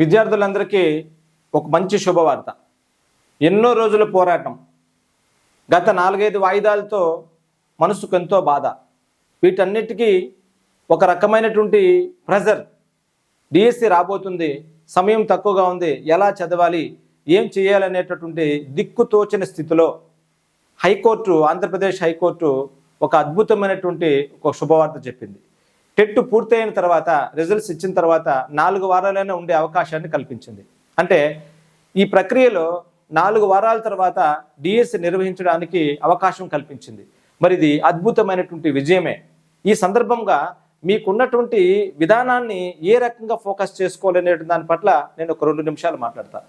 విద్యార్థులందరికీ ఒక మంచి శుభవార్త. ఎన్నో రోజుల పోరాటం. గత నాలుగైదు వాయిదాలతో మనసుకు ఎంతో బాధ. వీటన్నిటికీ ఒక రకమైనటువంటి ప్రెజర్. డిఎస్సి రాబోతుంది సమయం తక్కువగా ఉంది ఎలా చదవాలి ఏం చేయాలనేటటువంటి దిక్కుతోచని స్థితిలో హైకోర్టు ఆంధ్రప్రదేశ్ హైకోర్టు ఒక అద్భుతమైనటువంటి ఒక శుభవార్త చెప్పింది. టెట్ పూర్తయిన తర్వాత రిజల్ట్స్ ఇచ్చిన తర్వాత నాలుగు వారాలైనా ఉండే అవకాశాన్ని కల్పించింది. అంటే ఈ ప్రక్రియలో నాలుగు వారాల తర్వాత డిఎస్సి నిర్వహించడానికి అవకాశం కల్పించింది. మరి ఇది అద్భుతమైనటువంటి విజయమే. ఈ సందర్భంగా మీకున్నటువంటి విధానాన్ని ఏ రకంగా ఫోకస్ చేసుకోవాలనే దాని పట్ల నేను ఒక రెండు నిమిషాలు మాట్లాడతా.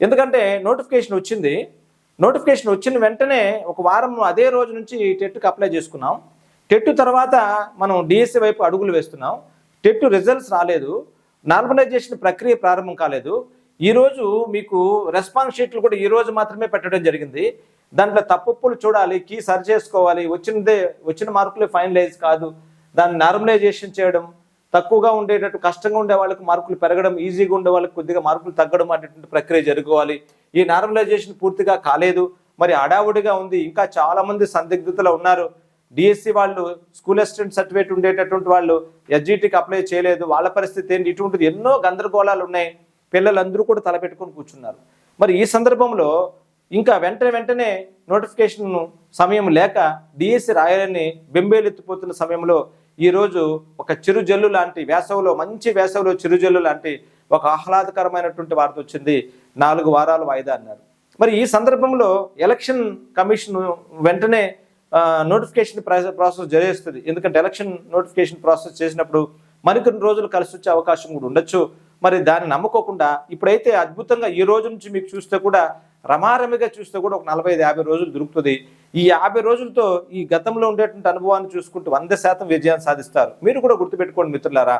ఎందుకంటే నోటిఫికేషన్ వచ్చింది. నోటిఫికేషన్ వచ్చిన వెంటనే ఒక వారం అదే రోజు నుంచి టెట్కి అప్లై చేసుకున్నాం. టెట్ తర్వాత మనం డిఎస్సి వైపు అడుగులు వేస్తున్నాం. టెట్ రిజల్ట్స్ రాలేదు. నార్మలైజేషన్ ప్రక్రియ ప్రారంభం కాలేదు. ఈరోజు మీకు రెస్పాన్స్ షీట్లు కూడా ఈ రోజు మాత్రమే పెట్టడం జరిగింది. దాంట్లో తప్పులు చూడాలి కీ సరి చేసుకోవాలి వచ్చినదే వచ్చిన మార్కులే ఫైనలైజ్ కాదు. దాన్ని నార్మలైజేషన్ చేయడం తక్కువగా ఉండేటట్టు కష్టంగా ఉండే వాళ్ళకి మార్కులు పెరగడం ఈజీగా ఉండే వాళ్ళకి కొద్దిగా మార్కులు తగ్గడం అనేటువంటి ప్రక్రియ జరుగుకోవాలి ఈ నార్మలైజేషన్ పూర్తిగా కాలేదు. మరి అడావుడిగా ఉంది. ఇంకా చాలామంది సందిగ్ధతలో ఉన్నారు. డిఎస్సి వాళ్ళు స్కూల్ అసిస్టెంట్ సర్టిఫికేట్ ఉండేటటువంటి వాళ్ళు ఎస్జిటికి అప్లై చేయలేదు. వాళ్ళ పరిస్థితి ఏంటి? ఇటువంటిది ఎన్నో గందరగోళాలు ఉన్నాయి. పిల్లలందరూ కూడా తలపెట్టుకొని కూర్చున్నారు. మరి ఈ సందర్భంలో ఇంకా వెంటనే వెంటనే నోటిఫికేషన్ సమయం లేక డిఎస్సి రాయాలని బెంబేలెత్తిపోతున్న సమయంలో ఈరోజు ఒక చిరుజల్లు లాంటి వేసవిలో మంచి వేసవిలో చిరుజల్లు లాంటి ఒక ఆహ్లాదకరమైనటువంటి వార్త వచ్చింది. నాలుగు వారాలు వాయిదా అన్నారు. మరి ఈ సందర్భంలో ఎలక్షన్ కమిషన్ వెంటనే నోటిఫికేషన్ ప్రాసెస్ జరిగిస్తుంది. ఎందుకంటే ఎలక్షన్ నోటిఫికేషన్ ప్రాసెస్ చేసినప్పుడు మరికొన్ని రోజులు కలిసి వచ్చే అవకాశం కూడా ఉండొచ్చు. మరి దాన్ని నమ్ముకోకుండా ఇప్పుడైతే అద్భుతంగా ఈ రోజు నుంచి మీకు చూస్తే కూడా రమారమిగా చూస్తే కూడా ఒక నలభై ఐదు యాభై రోజులు దొరుకుతుంది. ఈ యాభై రోజులతో ఈ గతంలో ఉండేటువంటి అనుభవాన్ని చూసుకుంటూ వంద శాతం విజయాన్ని సాధిస్తారు. మీరు కూడా గుర్తుపెట్టుకోండి మిత్రులారా.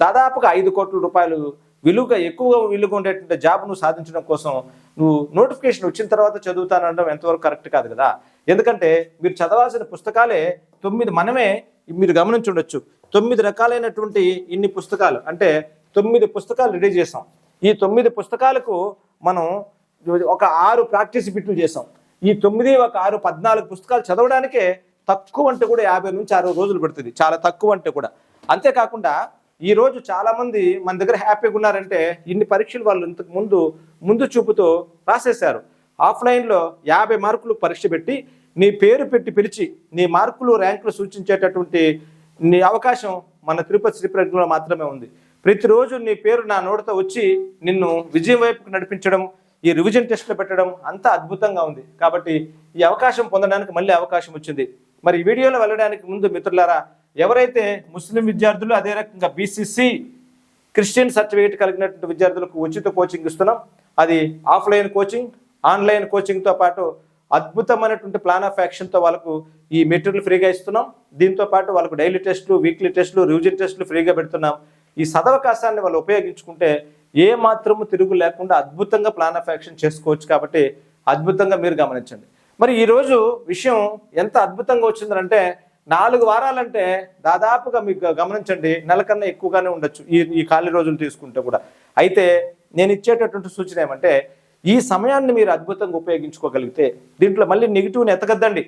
దాదాపుగా ఐదు కోట్ల రూపాయలు విలువగా ఎక్కువగా విలువగా ఉండేటువంటి జాబ్ నువ్వు సాధించడం కోసం నువ్వు నోటిఫికేషన్ వచ్చిన తర్వాత చదువుతానడం ఎంతవరకు కరెక్ట్ కాదు కదా. ఎందుకంటే మీరు చదవాల్సిన పుస్తకాలే తొమ్మిది మనమే మీరు గమనించుండొచ్చు. తొమ్మిది రకాలైనటువంటి ఇన్ని పుస్తకాలు. అంటే తొమ్మిది పుస్తకాలు రెడీ చేసాం. ఈ తొమ్మిది పుస్తకాలకు మనం ఒక ఆరు ప్రాక్టీస్ బిట్లు చేసాం. ఈ తొమ్మిది ఒక ఆరు పద్నాలుగు పుస్తకాలు చదవడానికే తక్కువ అంటే కూడా యాభై నుంచి అరవై రోజులు పడుతుంది. చాలా తక్కువ అంటే కూడా. అంతేకాకుండా ఈ రోజు మన దగ్గర హ్యాపీగా ఉన్నారంటే ఇన్ని పరీక్షలు వాళ్ళు ఇంతకు ముందు ముందు చూపుతో రాసేశారు. ఆఫ్లైన్లో యాభై మార్కులు పరీక్ష పెట్టి నీ పేరు పెట్టి పిలిచి నీ మార్కులు ర్యాంకులు సూచించేటటువంటి నీ అవకాశం మన తిరుపతి శ్రీప్రజ్ఞలో మాత్రమే ఉంది. ప్రతిరోజు నీ పేరు నా నోటితో వచ్చి నిన్ను విజయం వైపుకు నడిపించడం ఈ రివిజన్ టెస్ట్లు పెట్టడం అంతా అద్భుతంగా ఉంది. కాబట్టి ఈ అవకాశం పొందడానికి మళ్ళీ అవకాశం వచ్చింది. మరి ఈ వీడియోలో వెళ్ళడానికి ముందు మిత్రులారా ఎవరైతే ముస్లిం విద్యార్థులు అదే రకంగా బీసీసీ క్రిస్టియన్ సర్టిఫికేట్ కలిగినటువంటి విద్యార్థులకు ఉచిత కోచింగ్ ఇస్తున్నాం. అది ఆఫ్లైన్ కోచింగ్ ఆన్లైన్ కోచింగ్తో పాటు అద్భుతమైనటువంటి ప్లాన్ ఆఫ్ యాక్షన్తో వాళ్ళకు ఈ మెటీరియల్ ఫ్రీగా ఇస్తున్నాం. దీంతో పాటు వాళ్ళకు డైలీ టెస్టులు వీక్లీ టెస్టులు రివిజన్ టెస్టులు ఫ్రీగా పెడుతున్నాం. ఈ సదవకాశాన్ని వాళ్ళు ఉపయోగించుకుంటే ఏ మాత్రము తిరుగు లేకుండా అద్భుతంగా ప్లాన్ ఆఫ్ యాక్షన్ చేసుకోవచ్చు కాబట్టి అద్భుతంగా మీరు గమనించండి. మరి ఈరోజు విషయం ఎంత అద్భుతంగా వచ్చిందంటే నాలుగు వారాలంటే దాదాపుగా మీకు గమనించండి నెల కన్నా ఎక్కువగానే ఉండొచ్చు ఈ ఈ ఖాళీ రోజులు తీసుకుంటే కూడా. అయితే నేను ఇచ్చేటటువంటి సూచన ఏమంటే ఈ సమయాన్ని మీరు అద్భుతంగా ఉపయోగించుకోగలిగితే దీంట్లో మళ్ళీ నెగిటివ్ని ఎతకద్దండి.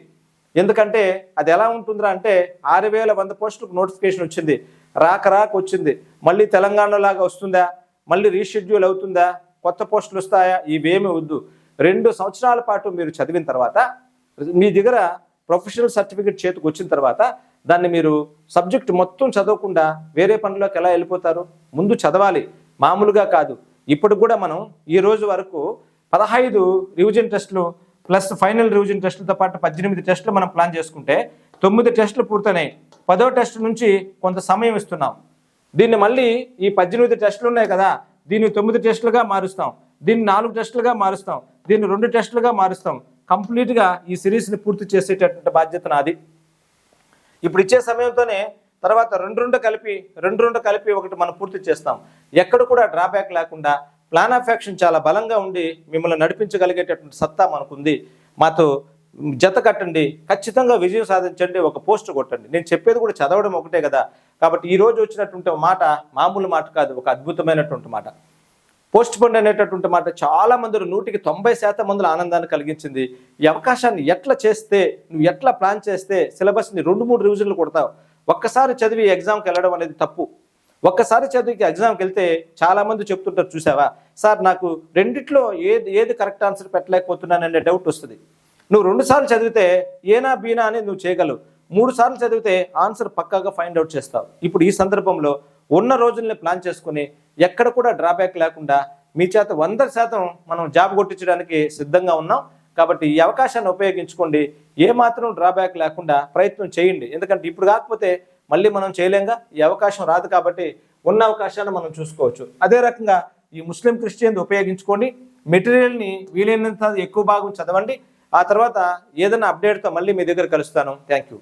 ఎందుకంటే అది ఎలా ఉంటుందిరా అంటే ఆరు వేల వంద పోస్టులకు నోటిఫికేషన్ వచ్చింది. రాక రాక వచ్చింది. మళ్ళీ తెలంగాణలాగా వస్తుందా? మళ్ళీ రీషెడ్యూల్ అవుతుందా? కొత్త పోస్టులు వస్తాయా? ఇవేమీ వద్దు. రెండు సంవత్సరాల పాటు మీరు చదివిన తర్వాత మీ దగ్గర ప్రొఫెషనల్ సర్టిఫికేట్ చేతికి వచ్చిన తర్వాత దాన్ని మీరు సబ్జెక్ట్ మొత్తం చదవకుండా వేరే పనిలోకి ఎలా వెళ్ళిపోతారు? ముందు చదవాలి. మామూలుగా కాదు. ఇప్పుడు కూడా మనం ఈ రోజు వరకు పదహైదు రివిజన్ టెస్టులు ప్లస్ ఫైనల్ రివిజన్ టెస్టులతో పాటు పద్దెనిమిది టెస్టులు మనం ప్లాన్ చేసుకుంటే తొమ్మిది టెస్టులు పూర్తయినాయి. పదో టెస్ట్ నుంచి కొంత సమయం ఇస్తున్నాం. దీన్ని మళ్ళీ ఈ పద్దెనిమిది టెస్టులు ఉన్నాయి కదా దీన్ని తొమ్మిది టెస్టులుగా మారుస్తాం. దీన్ని నాలుగు టెస్టులుగా మారుస్తాం. దీన్ని రెండు టెస్టులుగా మారుస్తాం. కంప్లీట్గా ఈ సిరీస్ని పూర్తి చేసేటటువంటి బాధ్యత నాది. ఇప్పుడు ఇచ్చే సమయంతోనే తర్వాత రెండు రెండు కలిపి రెండు రెండు కలిపి ఒకటి మనం పూర్తి చేస్తాం. ఎక్కడ కూడా డ్రాబ్యాక్ లేకుండా ప్లాన్ ఆఫ్ యాక్షన్ చాలా బలంగా ఉండి మిమ్మల్ని నడిపించగలిగేటటువంటి సత్తా మనకుంది. మాతో జత కట్టండి. ఖచ్చితంగా విజయం సాధించండి. ఒక పోస్ట్ కొట్టండి. నేను చెప్పేది కూడా చదవడం ఒకటే కదా. కాబట్టి ఈ రోజు వచ్చినటువంటి మాట మామూలు మాట కాదు ఒక అద్భుతమైనటువంటి మాట. పోస్ట్ పోన్ అనేటటువంటి మాట చాలా మంది నూటికి తొంభై శాతం మందుల ఆనందాన్ని కలిగించింది. ఈ అవకాశాన్ని ఎట్లా చేస్తే నువ్వు ఎట్లా ప్లాన్ చేస్తే సిలబస్ని రెండు మూడు రివిజన్లు కొడతావు. ఒక్కసారి చదివి ఎగ్జామ్కి వెళ్ళడం అనేది తప్పు. ఒక్కసారి చదివికి ఎగ్జామ్కి వెళ్తే చాలామంది చెప్తుంటారు చూసావా? సార్ నాకు రెండిట్లో ఏది ఏది కరెక్ట్ ఆన్సర్ పెట్టలేకపోతున్నాననే డౌట్ వస్తుంది. నువ్వు రెండు సార్లు చదివితే ఏనా బీనా అనేది నువ్వు చేయగలవు. మూడు సార్లు చదివితే ఆన్సర్ పక్కాగా ఫైండ్ అవుట్ చేస్తావు. ఇప్పుడు ఈ సందర్భంలో ఉన్న రోజుల్ని ప్లాన్ చేసుకుని ఎక్కడ కూడా డ్రాబ్యాక్ లేకుండా మీ చేత వంద శాతం మనం జాబ్ కొట్టించడానికి సిద్ధంగా ఉన్నాం. కాబట్టి ఈ అవకాశాన్ని ఉపయోగించుకోండి. ఏ మాత్రం డ్రాబ్యాక్ లేకుండా ప్రయత్నం చేయండి. ఎందుకంటే ఇప్పుడు కాకపోతే మళ్ళీ మనం చేయలేంగా? ఈ అవకాశం రాదు కాబట్టి ఉన్న అవకాశాన్ని మనం చూసుకోవచ్చు. అదే రకంగా ఈ ముస్లిం క్రిస్టియన్ ఉపయోగించుకోండి. మెటీరియల్ని వీలైనంత ఎక్కువ భాగం చదవండి. ఆ తర్వాత ఏదైనా అప్డేట్తో మళ్ళీ మీ దగ్గర కలుస్తాను. Thank you.